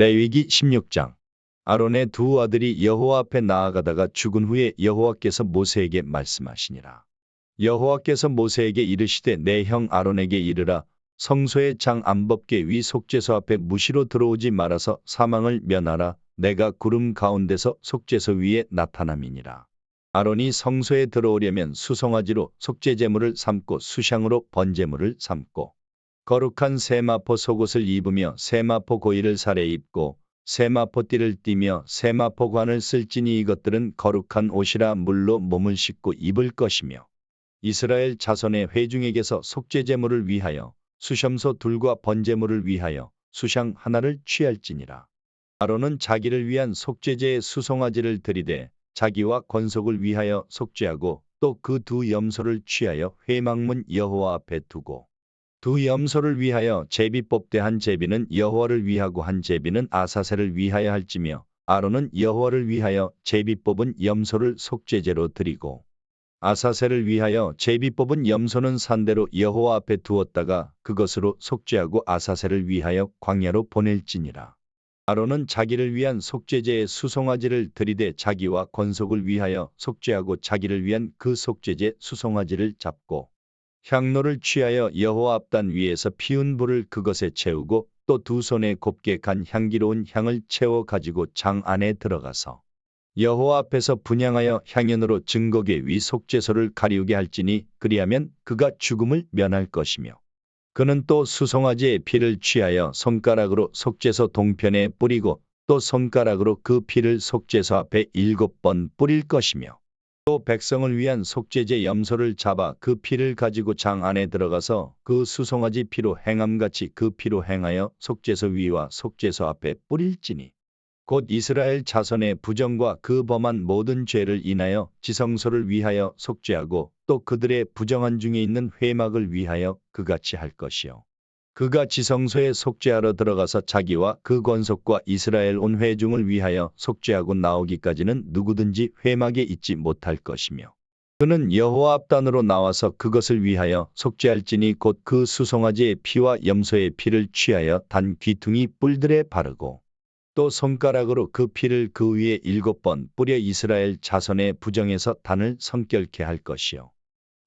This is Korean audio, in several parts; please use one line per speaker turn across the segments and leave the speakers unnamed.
레위기 16장 아론의 두 아들이 여호와 앞에 나아가다가 죽은 후에 여호와께서 모세에게 말씀하시니라. 여호와께서 모세에게 이르시되 내 형 아론에게 이르라 성소의 장 안법계 위 속죄소 앞에 무시로 들어오지 말아서 사망을 면하라 내가 구름 가운데서 속죄소 위에 나타남이니라. 아론이 성소에 들어오려면 수송아지로 속죄제물을 삼고 수향으로 번제물을 삼고 거룩한 세마포 속옷을 입으며 세마포 고이를 살에 입고 세마포 띠를 띠며 세마포 관을 쓸지니 이것들은 거룩한 옷이라 물로 몸을 씻고 입을 것이며 이스라엘 자손의 회중에게서 속죄제물을 위하여 수염소 둘과 번제물을 위하여 수향 하나를 취할지니라. 아론은 자기를 위한 속죄제의 수송아지를 들이되 자기와 권속을 위하여 속죄하고 또 그 두 염소를 취하여 회막문 여호와 앞에 두고 두 염소를 위하여 제비 뽑되 한 제비는 여호와를 위하고 한 제비는 아사셀을 위하여 할지며 아론은 여호와를 위하여 제비 뽑은 염소를 속죄제로 드리고 아사셀을 위하여 제비 뽑은 염소는 산대로 여호와 앞에 두었다가 그것으로 속죄하고 아사셀을 위하여 광야로 보낼지니라. 아론은 자기를 위한 속죄제의 수송아지를 들이대 자기와 권속을 위하여 속죄하고 자기를 위한 그 속죄제 수송아지를 잡고 향로를 취하여 여호와 앞단 위에서 피운 불을 그것에 채우고 또 두 손에 곱게 간 향기로운 향을 채워 가지고 장 안에 들어가서 여호와 앞에서 분양하여 향연으로 증거계 위 속죄소를 가리우게 할지니 그리하면 그가 죽음을 면할 것이며 그는 또 수송아지의 피를 취하여 손가락으로 속죄소 동편에 뿌리고 또 손가락으로 그 피를 속죄소 앞에 일곱 번 뿌릴 것이며 또 백성을 위한 속죄제 염소를 잡아 그 피를 가지고 장 안에 들어가서 그 수송아지 피로 행함같이 그 피로 행하여 속죄소 위와 속죄소 앞에 뿌릴지니 곧 이스라엘 자손의 부정과 그 범한 모든 죄를 인하여 지성소를 위하여 속죄하고 또 그들의 부정한 중에 있는 회막을 위하여 그같이 할 것이요. 그가 지성소에 속죄하러 들어가서 자기와 그 권속과 이스라엘 온 회중을 위하여 속죄하고 나오기까지는 누구든지 회막에 있지 못할 것이며 그는 여호와 앞단으로 나와서 그것을 위하여 속죄할지니 곧 그 수송아지의 피와 염소의 피를 취하여 단 귀퉁이 뿔들에 바르고 또 손가락으로 그 피를 그 위에 일곱 번 뿌려 이스라엘 자손의 부정에서 단을 성결케 할 것이요.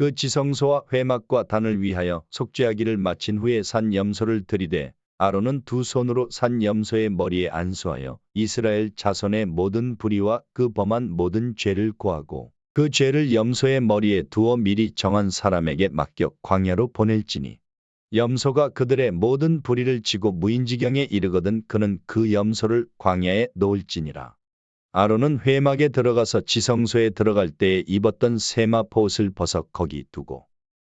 그 지성소와 회막과 단을 위하여 속죄하기를 마친 후에 산 염소를 들이되 아론은 두 손으로 산 염소의 머리에 안수하여 이스라엘 자손의 모든 불의와 그 범한 모든 죄를 고하고 그 죄를 염소의 머리에 두어 미리 정한 사람에게 맡겨 광야로 보낼지니 염소가 그들의 모든 불의를 지고 무인지경에 이르거든 그는 그 염소를 광야에 놓을지니라. 아론은 회막에 들어가서 지성소에 들어갈 때에 입었던 세마포 옷을 벗어 거기 두고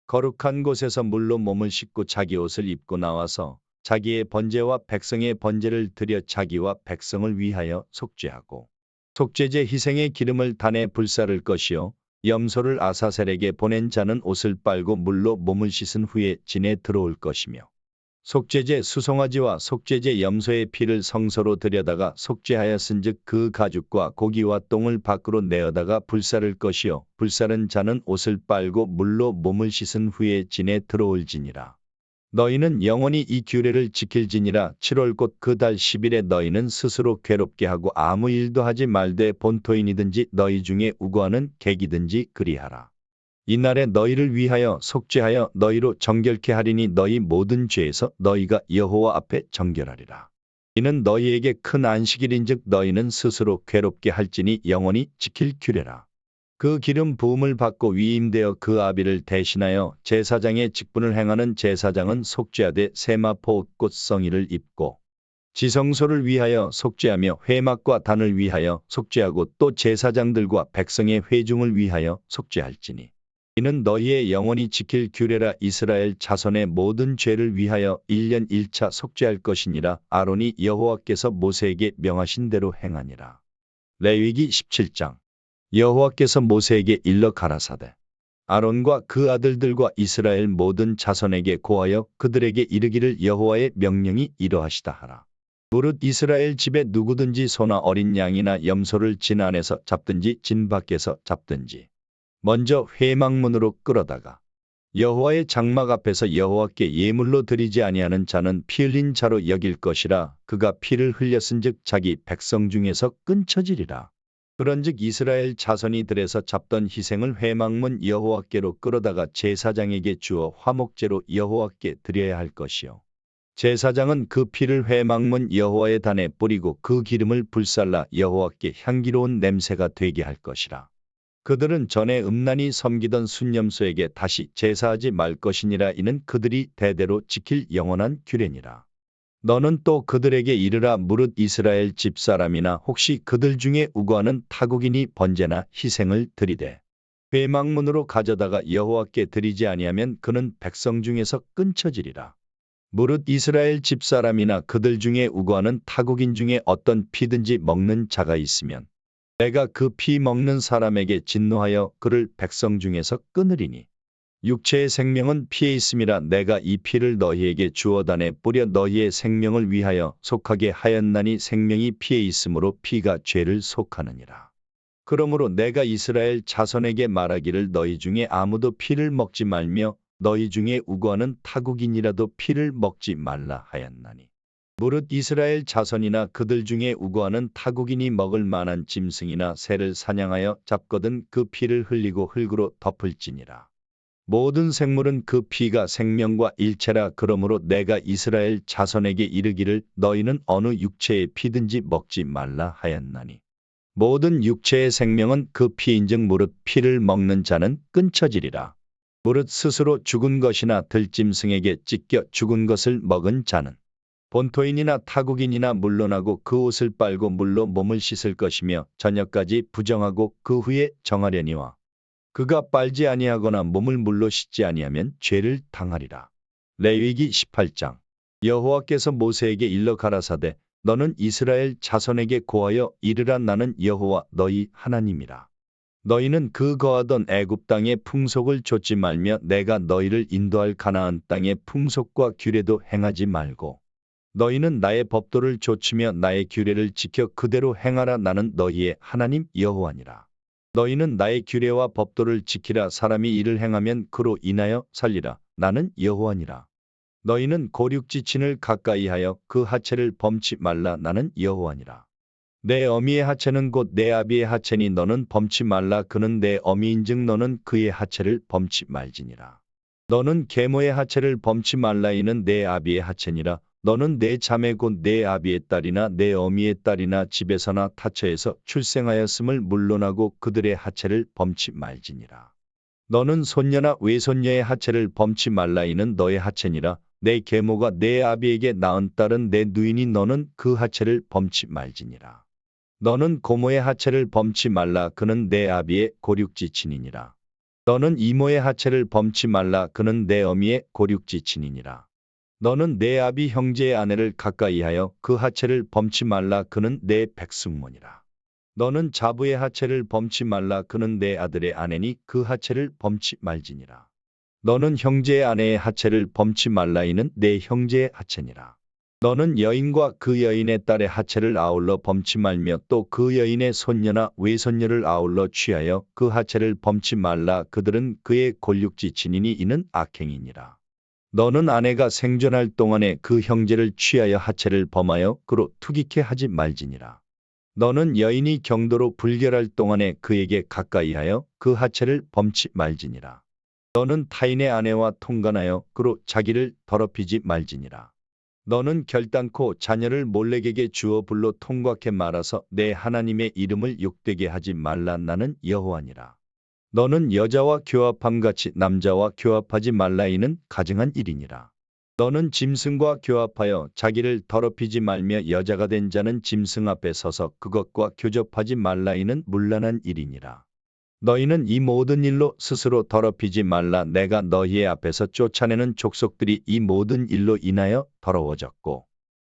거룩한 곳에서 물로 몸을 씻고 자기 옷을 입고 나와서 자기의 번제와 백성의 번제를 드려 자기와 백성을 위하여 속죄하고 속죄제 희생의 기름을 단에 불사를 것이요 염소를 아사셀에게 보낸 자는 옷을 빨고 물로 몸을 씻은 후에 진에 들어올 것이며 속죄제 수송아지와 속죄제 염소의 피를 성소로 들여다가 속죄하였은즉 그 가죽과 고기와 똥을 밖으로 내어다가 불사를 것이요. 불사른 자는 옷을 빨고 물로 몸을 씻은 후에 진에 들어올지니라. 너희는 영원히 이 규례를 지킬지니라. 7월 곧 그 달 10일에 너희는 스스로 괴롭게 하고 아무 일도 하지 말되 본토인이든지 너희 중에 우고하는 객이든지 그리하라. 이날에 너희를 위하여 속죄하여 너희로 정결케 하리니 너희 모든 죄에서 너희가 여호와 앞에 정결하리라. 이는 너희에게 큰 안식일인즉 너희는 스스로 괴롭게 할지니 영원히 지킬 규례라. 그 기름 부음을 받고 위임되어 그 아비를 대신하여 제사장의 직분을 행하는 제사장은 속죄하되 세마포 꽃성이를 입고 지성소를 위하여 속죄하며 회막과 단을 위하여 속죄하고 또 제사장들과 백성의 회중을 위하여 속죄할지니 이는 너희의 영원히 지킬 규례라 이스라엘 자손의 모든 죄를 위하여 1년 1차 속죄할 것이니라 아론이 여호와께서 모세에게 명하신 대로 행하니라. 레위기 17장 여호와께서 모세에게 일러 가라사대 아론과 그 아들들과 이스라엘 모든 자손에게 고하여 그들에게 이르기를 여호와의 명령이 이러하시다 하라. 무릇 이스라엘 집에 누구든지 소나 어린 양이나 염소를 진 안에서 잡든지 진 밖에서 잡든지 먼저 회막문으로 끌어다가 여호와의 장막 앞에서 여호와께 예물로 드리지 아니하는 자는 피 흘린 자로 여길 것이라 그가 피를 흘렸은즉 자기 백성 중에서 끊쳐지리라. 그런즉 이스라엘 자손이 들에서 잡던 희생을 회막문 여호와께로 끌어다가 제사장에게 주어 화목제로 여호와께 드려야 할 것이요. 제사장은 그 피를 회막문 여호와의 단에 뿌리고 그 기름을 불살라 여호와께 향기로운 냄새가 되게 할 것이라. 그들은 전에 음란히 섬기던 순념소에게 다시 제사하지 말 것이니라 이는 그들이 대대로 지킬 영원한 규례니라. 너는 또 그들에게 이르라 무릇 이스라엘 집사람이나 혹시 그들 중에 우거하는 타국인이 번제나 희생을 드리되 회막문으로 가져다가 여호와께 드리지 아니하면 그는 백성 중에서 끊쳐지리라. 무릇 이스라엘 집사람이나 그들 중에 우거하는 타국인 중에 어떤 피든지 먹는 자가 있으면 내가 그 피 먹는 사람에게 진노하여 그를 백성 중에서 끊으리니 육체의 생명은 피에 있음이라 내가 이 피를 너희에게 주어다내 뿌려 너희의 생명을 위하여 속하게 하였나니 생명이 피에 있으므로 피가 죄를 속하느니라. 그러므로 내가 이스라엘 자손에게 말하기를 너희 중에 아무도 피를 먹지 말며 너희 중에 우거하는 타국인이라도 피를 먹지 말라 하였나니. 무릇 이스라엘 자손이나 그들 중에 우거하는 타국인이 먹을 만한 짐승이나 새를 사냥하여 잡거든 그 피를 흘리고 흙으로 덮을지니라. 모든 생물은 그 피가 생명과 일체라 그러므로 내가 이스라엘 자손에게 이르기를 너희는 어느 육체의 피든지 먹지 말라 하였나니. 모든 육체의 생명은 그 피인즉 무릇 피를 먹는 자는 끊쳐지리라. 무릇 스스로 죽은 것이나 들짐승에게 찢겨 죽은 것을 먹은 자는 본토인이나 타국인이나 물론하고 그 옷을 빨고 물로 몸을 씻을 것이며 저녁까지 부정하고 그 후에 정하려니와 그가 빨지 아니하거나 몸을 물로 씻지 아니하면 죄를 당하리라. 레위기 18장 여호와께서 모세에게 일러 가라사대 너는 이스라엘 자손에게 고하여 이르라 나는 여호와 너희 하나님이라. 너희는 그 거하던 애굽 땅의 풍속을 좇지 말며 내가 너희를 인도할 가나안 땅의 풍속과 규례도 행하지 말고 너희는 나의 법도를 좇으며 나의 규례를 지켜 그대로 행하라 나는 너희의 하나님 여호와니라. 너희는 나의 규례와 법도를 지키라 사람이 이를 행하면 그로 인하여 살리라 나는 여호와니라. 너희는 고륙지친을 가까이하여 그 하체를 범치 말라 나는 여호와니라. 내 어미의 하체는 곧 내 아비의 하체니 너는 범치 말라 그는 내 어미인즉 너는 그의 하체를 범치 말지니라. 너는 계모의 하체를 범치 말라 이는 내 아비의 하체니라. 너는 내 자매 곧 내 아비의 딸이나 내 어미의 딸이나 집에서나 타처에서 출생하였음을 물론하고 그들의 하체를 범치 말지니라. 너는 손녀나 외손녀의 하체를 범치 말라 이는 너의 하체니라. 내 계모가 내 아비에게 낳은 딸은 내 누이니 너는 그 하체를 범치 말지니라. 너는 고모의 하체를 범치 말라 그는 내 아비의 고륙지친이니라. 너는 이모의 하체를 범치 말라 그는 내 어미의 고륙지친이니라. 너는 내 아비 형제의 아내를 가까이하여 그 하체를 범치 말라 그는 내 백승모니라. 너는 자부의 하체를 범치 말라 그는 내 아들의 아내니 그 하체를 범치 말지니라. 너는 형제의 아내의 하체를 범치 말라 이는 내 형제의 하체니라. 너는 여인과 그 여인의 딸의 하체를 아울러 범치 말며 또 그 여인의 손녀나 외손녀를 아울러 취하여 그 하체를 범치 말라 그들은 그의 골육지친이니 이는 악행이니라. 너는 아내가 생존할 동안에 그 형제를 취하여 하체를 범하여 그로 투기케 하지 말지니라. 너는 여인이 경도로 불결할 동안에 그에게 가까이하여 그 하체를 범치 말지니라. 너는 타인의 아내와 통관하여 그로 자기를 더럽히지 말지니라. 너는 결단코 자녀를 몰래에게 주어 불로 통과케 말아서 내 하나님의 이름을 욕되게 하지 말라 나는 여호와니라. 너는 여자와 교합함 같이 남자와 교합하지 말라 이는 가증한 일이니라. 너는 짐승과 교합하여 자기를 더럽히지 말며 여자가 된 자는 짐승 앞에 서서 그것과 교접하지 말라 이는 문란한 일이니라. 너희는 이 모든 일로 스스로 더럽히지 말라 내가 너희의 앞에서 쫓아내는 족속들이 이 모든 일로 인하여 더러워졌고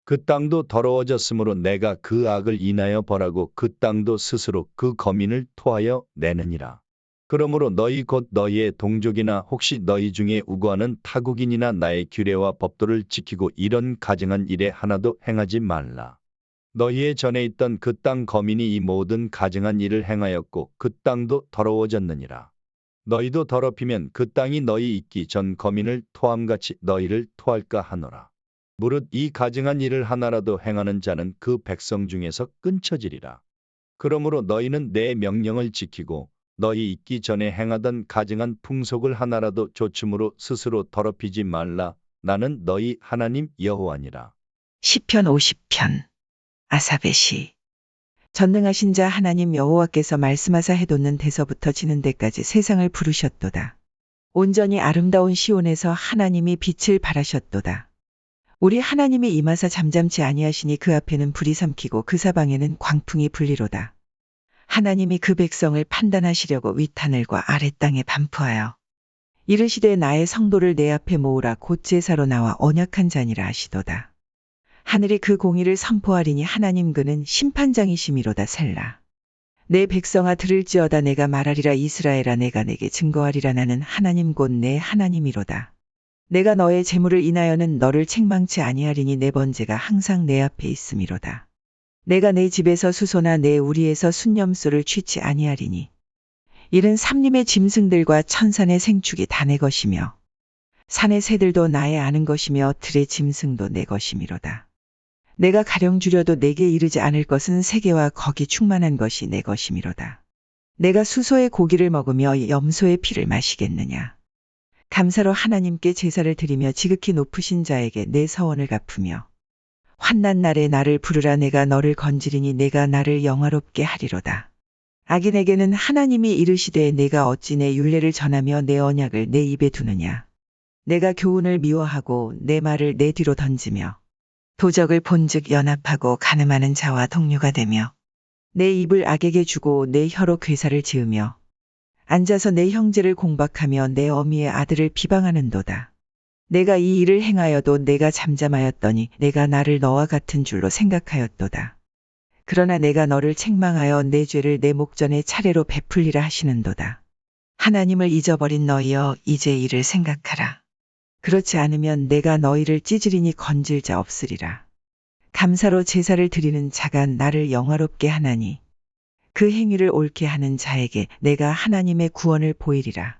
그 땅도 더러워졌으므로 내가 그 악을 인하여 벌하고 그 땅도 스스로 그 거민을 토하여 내느니라. 그러므로 너희 곧 너희의 동족이나 혹시 너희 중에 우거하는 타국인이나 나의 규례와 법도를 지키고 이런 가증한 일에 하나도 행하지 말라. 너희의 전에 있던 그 땅 거민이 이 모든 가증한 일을 행하였고 그 땅도 더러워졌느니라. 너희도 더럽히면 그 땅이 너희 있기 전 거민을 토함같이 너희를 토할까 하노라. 무릇 이 가증한 일을 하나라도 행하는 자는 그 백성 중에서 끊쳐지리라. 그러므로 너희는 내 명령을 지키고 너희 있기 전에 행하던 가증한 풍속을 하나라도 조춤으로 스스로 더럽히지 말라. 나는 너희 하나님 여호와니라.
시편 50편 아사베 시 전능하신 자 하나님 여호와께서 말씀하사 해돋는 데서부터 지는 데까지 세상을 부르셨도다. 온전히 아름다운 시온에서 하나님이 빛을 발하셨도다. 우리 하나님이 임하사 잠잠치 아니하시니 그 앞에는 불이 삼키고 그 사방에는 광풍이 불리로다. 하나님이 그 백성을 판단하시려고 윗하늘과 아랫 땅에 반포하여 이르시되 나의 성도를 내 앞에 모으라 곧 제사로 나와 언약한 자니라 하시도다. 하늘이 그 공의를 선포하리니 하나님 그는 심판장이시미로다 셀라. 내 백성아 들을지어다 내가 말하리라 이스라엘아 내가 내게 증거하리라 나는 하나님 곧 내 하나님이로다. 내가 너의 재물을 인하여는 너를 책망치 아니하리니 내 번제가 항상 내 앞에 있음이로다. 내가 내 집에서 수소나 내 우리에서 순념소를 취치 아니하리니 이는 삼림의 짐승들과 천산의 생축이 다 내 것이며 산의 새들도 나의 아는 것이며 들의 짐승도 내 것이미로다. 내가 가령 주려도 내게 이르지 않을 것은 세계와 거기 충만한 것이 내 것이미로다. 내가 수소의 고기를 먹으며 염소의 피를 마시겠느냐. 감사로 하나님께 제사를 드리며 지극히 높으신 자에게 내 서원을 갚으며 환난 날에 나를 부르라 내가 너를 건지리니 내가 나를 영화롭게 하리로다. 악인에게는 하나님이 이르시되 내가 어찌 내 율례를 전하며 내 언약을 내 입에 두느냐. 내가 교훈을 미워하고 내 말을 내 뒤로 던지며 도적을 본즉 연합하고 가늠하는 자와 동료가 되며 내 입을 악에게 주고 내 혀로 괴사를 지으며 앉아서 내 형제를 공박하며 내 어미의 아들을 비방하는도다. 내가 이 일을 행하여도 내가 잠잠하였더니 내가 나를 너와 같은 줄로 생각하였도다. 그러나 내가 너를 책망하여 내 죄를 내 목전에 차례로 베풀리라 하시는도다. 하나님을 잊어버린 너희여 이제 이를 생각하라. 그렇지 않으면 내가 너희를 찌질이니 건질 자 없으리라. 감사로 제사를 드리는 자가 나를 영화롭게 하나니 그 행위를 옳게 하는 자에게 내가 하나님의 구원을 보이리라.